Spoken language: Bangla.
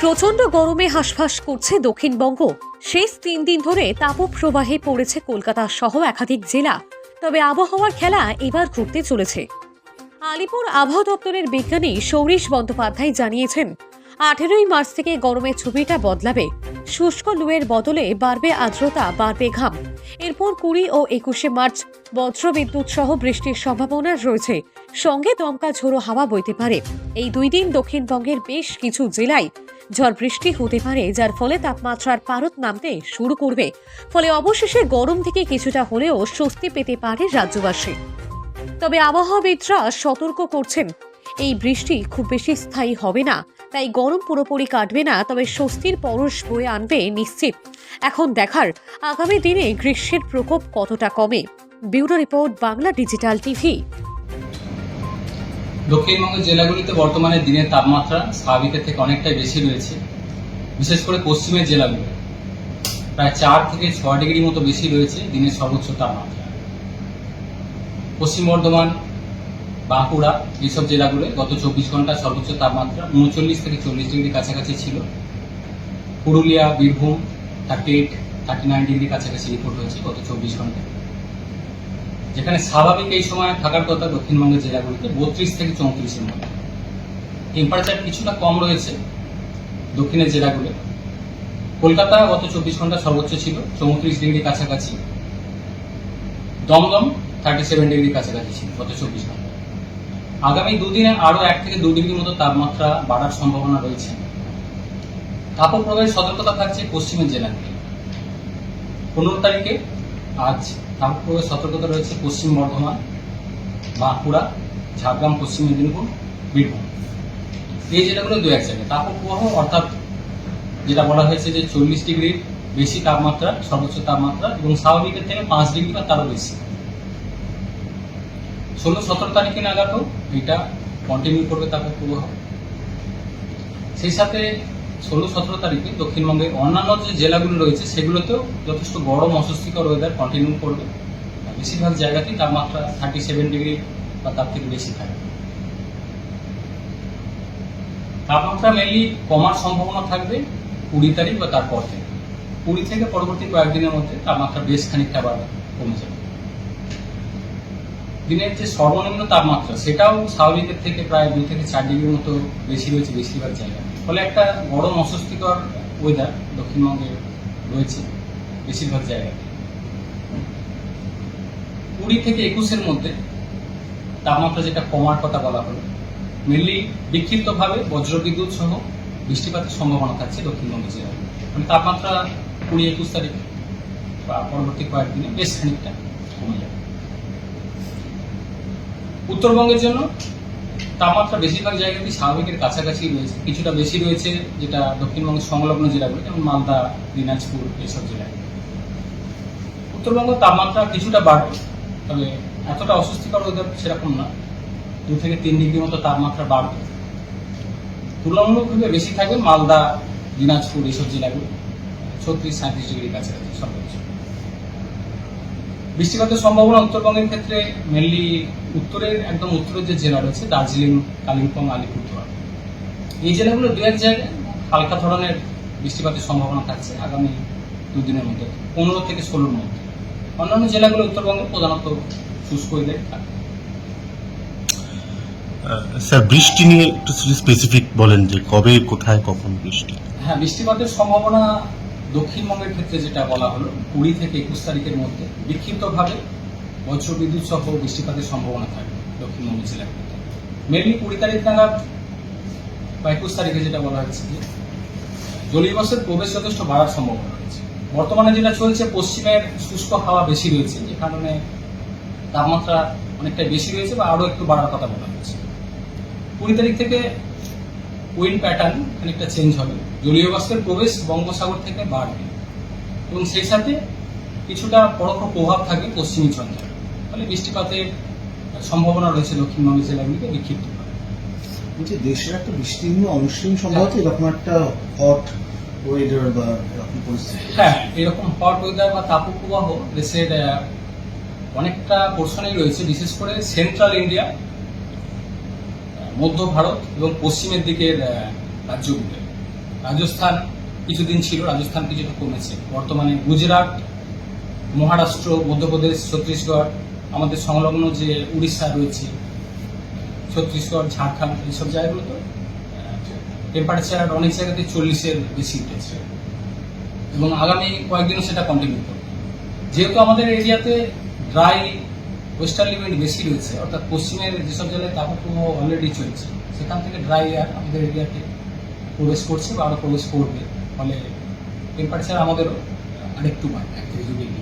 প্রচণ্ড গরমে হাঁসফাঁস করছে দক্ষিণবঙ্গ। শেষ তিন দিন ধরে তাপপ্রবাহে পড়েছে কলকাতা সহ একাধিক জেলা। তবে আবহাওয়ার খেলা এবার ঘুরতে চলেছে। আলিপুর আবহাওয়া দপ্তরের বিজ্ঞানী সৌরিশ বন্দ্যোপাধ্যায় জানিয়েছেন, আঠেরোই মার্চ থেকে গরমের ছবিটা বদলাবে। শুষ্ক লুয়ের বদলে বাড়বে আর্দ্রতা, বাড়বে ঘাম। এরপর কুড়ি ও একুশে মার্চ বজ্রবিদ্যুৎ সহ বৃষ্টির সম্ভাবনা রয়েছে। সঙ্গে দমকা ঝোড়ো হাওয়া বইতে পারে। এই দুই দিন দক্ষিণবঙ্গের বেশ কিছু জেলায় ঝড় বৃষ্টি হতে পারে, যার ফলে তাপমাত্রার পারত নামতে শুরু করবে। ফলে অবশেষে গরম থেকে কিছুটা হলেও স্বস্তি পেতে পারে রাজ্যবাসী। তবে আবহাওয়াবিদরা সতর্ক করছেন, এই বৃষ্টি খুব বেশি স্থায়ী হবে না, তাই গরম পুরোপুরি কাটবে না, তবে স্বস্তির পরশ বয়ে আনবে নিশ্চিত। এখন দেখার আগামী দিনে গ্রীষ্মের প্রকোপ কতটা কমে? Bureau report, Bangla digital TV. দক্ষিণবঙ্গের জেলাগুলিতে বর্তমানে দিনের তাপমাত্রা স্বাভাবিকের থেকে অনেকটাই বেশি রয়েছে, বিশেষ করে পশ্চিমের জেলাগুলো। প্রায় চার থেকে ছয় ডিগ্রি মতো বেশি রয়েছে দিনের সর্বোচ্চ তাপমাত্রা। পশ্চিম বর্ধমান, বাঁকুড়া এইসব জেলাগুলো গত চব্বিশ ঘণ্টা সর্বোচ্চ তাপমাত্রা উনচল্লিশ থেকে চল্লিশ ডিগ্রি কাছাকাছি ছিল। Purulia, Birbhum thirty eight thirty nine degree কাছাকাছি রিপোর্ট হয়েছে গত চব্বিশ ঘন্টায় যেখানে স্বাভাবিক এই সময় থাকার কথা দক্ষিণবঙ্গের জেলাগুলিতে বত্রিশ থেকে চৌত্রিশের মধ্যে। টেম্পারেচার কিছুটা কম রয়েছে দক্ষিণের জেলাগুলো। কলকাতা গত চব্বিশ ঘণ্টা সর্বোচ্চ ছিল চৌত্রিশ ডিগ্রি কাছাকাছি। দমদম থার্টি সেভেন ডিগ্রি কাছাকাছি ছিল গত চব্বিশ ঘণ্টা। আগামী দুদিনে আরও এক থেকে দু ডিগ্রি মতো তাপমাত্রা বাড়ার সম্ভাবনা রয়েছে। তাপপ্রবাহের সতর্কতা থাকছে পশ্চিমের জেলাগুলি পনেরো তারিখে আজ তাপপ্রবাহের সতর্কতা রয়েছে পশ্চিম বর্ধমান, বাঁকুড়া, ঝাড়গ্রাম, পশ্চিম মেদিনীপুর, বীরভূম। এই জেলাগুলো দু এক জায়গায়। তাপপ্রবাহ অর্থাৎ যেটা বলা হয়েছে যে চল্লিশ ডিগ্রির বেশি তাপমাত্রা, সর্বোচ্চ তাপমাত্রা এবং স্বাভাবিকের থেকে পাঁচ ডিগ্রি বা তারও বেশি। ষোলো সতেরো তারিখে নাগাদও এটা কন্টিনিউ করবে তাপপ্রবাহ। সেই সাথে ষোলো সতেরো তারিখে দক্ষিণবঙ্গের অন্যান্য যে জেলাগুলো রয়েছে, সেগুলোতেও যথেষ্ট গরম, অস্বস্তিকর ওয়েদার কন্টিনিউ করবে। বেশিরভাগ জায়গাতেই তাপমাত্রা থার্টি সেভেন ডিগ্রি বা তার থেকে বেশি থাকবে তাপমাত্রা মেনলি কমার সম্ভাবনা থাকবে কুড়ি তারিখ বা তারপর থেকে। কুড়ি থেকে পরবর্তী কয়েকদিনের মধ্যে তাপমাত্রা বেশ খানিকটা আবার কমে যাবে। দিনের যে সর্বনিম্ন তাপমাত্রা, সেটাও স্বাভাবিকের থেকে প্রায় দুই থেকে চার ডিগ্রির মতো বেশি রয়েছে বেশিরভাগ জায়গায় ফলে একটা গরম অস্বস্তিকর ওয়েদার দক্ষিণবঙ্গে রয়েছে বেশিরভাগ জায়গায়। কুড়ি থেকে একুশের মধ্যে তাপমাত্রা যেটা কমার কথা বলা হলো মেনলি বিক্ষিপ্তভাবে বজ্রবিদ্যুৎ সহ বৃষ্টিপাতের সম্ভাবনা থাকছে দক্ষিণবঙ্গ জেলায়। মানে তাপমাত্রা কুড়ি, একুশ তারিখ বা পরবর্তী কয়েকদিনে বেশ খানিকটা কমে যাবে। উত্তরবঙ্গের জন্য তাপমাত্রা বেশিরভাগ জায়গাতেই স্বাভাবিকের কাছাকাছি রয়েছে। কিছুটা বেশি রয়েছে যেটা দক্ষিণবঙ্গের সংলগ্ন জেলাগুলো, যেমন মালদা, দিনাজপুর এইসব জেলায়। উত্তরবঙ্গ তাপমাত্রা কিছুটা বাড়বে, তবে এতটা অস্বস্তিকর ওদের সেরকম না। দু থেকে তিন ডিগ্রি মতো তাপমাত্রা বাড়বে। তুলনামূলকভাবে বেশি থাকবে মালদা, দিনাজপুর এইসব জেলাগুলো। ছত্রিশ সাঁত্রিশ ডিগ্রি কাছাকাছি সর্বোচ্চ। বৃষ্টিপাতের সম্ভাবনা উত্তরবঙ্গের ক্ষেত্রে মেনলি উত্তরের একদম উত্তরের যে জেলা রয়েছে দার্জিলিং কালিম্পং আলিপুরদুয়ার। এই জেলাগুলো দু এক জায়গায় হালকা ধরনের বৃষ্টিপাতের সম্ভাবনা থাকছে আগামী দুদিনের মধ্যে পনেরো থেকে ষোলোর মধ্যে। অন্যান্য জেলাগুলো উত্তরবঙ্গে প্রধানত শুষ্ক ওয়েদার থাকে। স্যার বৃষ্টি নিয়ে একটু স্পেসিফিক বলেন যে কবে কোথায় কখন বৃষ্টি? হ্যাঁ বৃষ্টিপাতের সম্ভাবনা দক্ষিণবঙ্গের ক্ষেত্রে যেটা বলা হলো, কুড়ি থেকে একুশ তারিখের মধ্যে বিক্ষিপ্তভাবে বজ্রবিদ্যুৎ সহ বৃষ্টিপাতের সম্ভাবনা থাকবে দক্ষিণবঙ্গ জেলাগুলিতে মেনলি কুড়ি তারিখ নাগাদ বা একুশ তারিখে যেটা বলা হচ্ছে যে, জলীয় বাষ্পের প্রবেশ যথেষ্ট বাড়ার সম্ভাবনা রয়েছে। বর্তমানে যেটা চলছে, পশ্চিমের শুষ্ক হাওয়া বেশি রয়েছে, যে কারণে তাপমাত্রা অনেকটাই বেশি রয়েছে বা আরও একটু বাড়ার কথা বলা হচ্ছে। কুড়ি তারিখ থেকে উইন্ড প্যাটার্ন খানিকটা চেঞ্জ হবে। জলীয় বাষ্পের প্রবেশ বঙ্গোসাগর থেকে বাড়বে এবং সেই সাথে কিছুটা পরোক্ষ প্রভাব থাকবে পশ্চিমী ঝঞ্ঝার। ফলে বৃষ্টিপাতের সম্ভাবনা রয়েছে দক্ষিণবঙ্গের জেলাগুলিতে বিক্ষিপ্ত বলছি দেশের একটা বিস্তীর্ণ অংশই সম্ভবত এরকম একটা হট ওয়েদার বা এরকম পরিস্থিতি। হ্যাঁ এরকম হট ওয়েদার বা তাপপ্রবাহ দেশের আহ, অনেকটা পোর্শনেই রয়েছে বিশেষ করে সেন্ট্রাল ইন্ডিয়া মধ্য ভারত এবং পশ্চিমের দিকের রাজ্যগুলো রাজস্থান কিছুদিন ছিল, রাজস্থান কিছুটা কমেছে। বর্তমানে গুজরাট, মহারাষ্ট্র, মধ্যপ্রদেশ, ছত্তিশগড়, আমাদের সংলগ্ন যে উড়িষ্যা রয়েছে, ছত্তিশগড়, ঝাড়খণ্ড, এইসব জায়গাগুলোতে টেম্পারেচার অনেক জায়গাতে চল্লিশের বেশি উঠেছে। এবং আগামী কয়েকদিনও সেটা কন্টিনিউ করবে। যেহেতু আমাদের এরিয়াতে ড্রাই ওয়েস্টার্লি উইন্ড বেশি রয়েছে, অর্থাৎ পশ্চিমের যেসব জেলায় তাপপ্রবাহ অলরেডি চলছে, সেখান থেকে ড্রাই এয়ার আমাদের এরিয়াতে প্রবেশ করছে বা আরও প্রবেশ করবে। ফলে টেম্পারেচার আমাদেরও আরেকটু বাড়বে এক ডিগ্রি